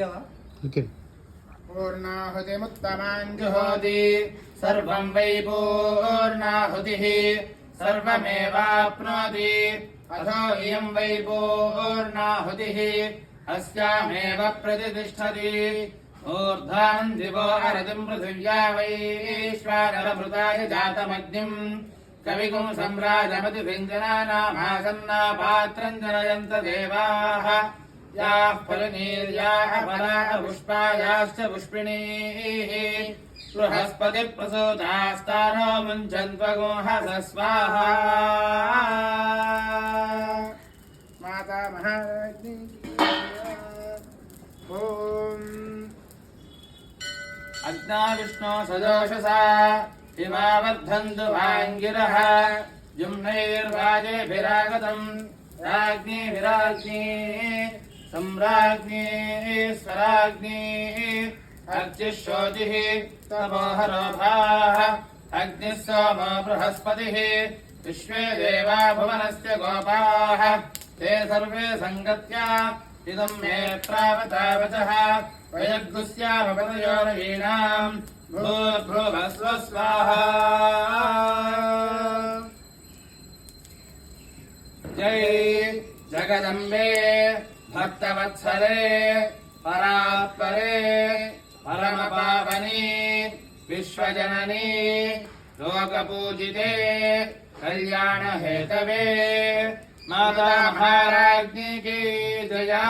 Okay. पूर्णाहुतिमुत्तमाञ्जुहोति अथो इयं वै पूर्णाहुतिः अस्यामेव प्रतिष्ठति। ऊर्ध्वान् दिवो अरतिम् पृथिव्या वैश्वानरभृताय जातमग्निम् कविगुम् सम्राजमतिभ्यञ्जनानामासन्ना पात्रम् जनयन्त देवाः। याः फलनीर्याः फलाः पुष्पायाश्च पुष्पिणीः। बृहस्पतिप्रसूतास्तानो मुञ्चन्त्वगोहसस्वाहा माता महाराज्ञी ॐ अग्ना विष्णो सदोषसा, हिमावर्धन्तु वाङ्गिरः जुम्नैर्वाजेभिरागतम्, राज्ञीभिराज्ञी। सम्राज्ञी, स्वराज्ञी अर्चिः शोचिः तमोहरोभाः अग्निः सोमो बृहस्पतिः विश्वे देवा भुवनस्य गोपाः, ते सर्वे सङ्गत्या इदम् मे प्रावतावचः वयग्गुस्यामपतयोरवीणाम् भूर्भुवस्व स्वाहा जय जगदम्बे। भक्तवत्सरे परात्परे परमपावनी विश्वजननी लोकपूजिते कल्याणहेतवे माता महाराज्ञी की जया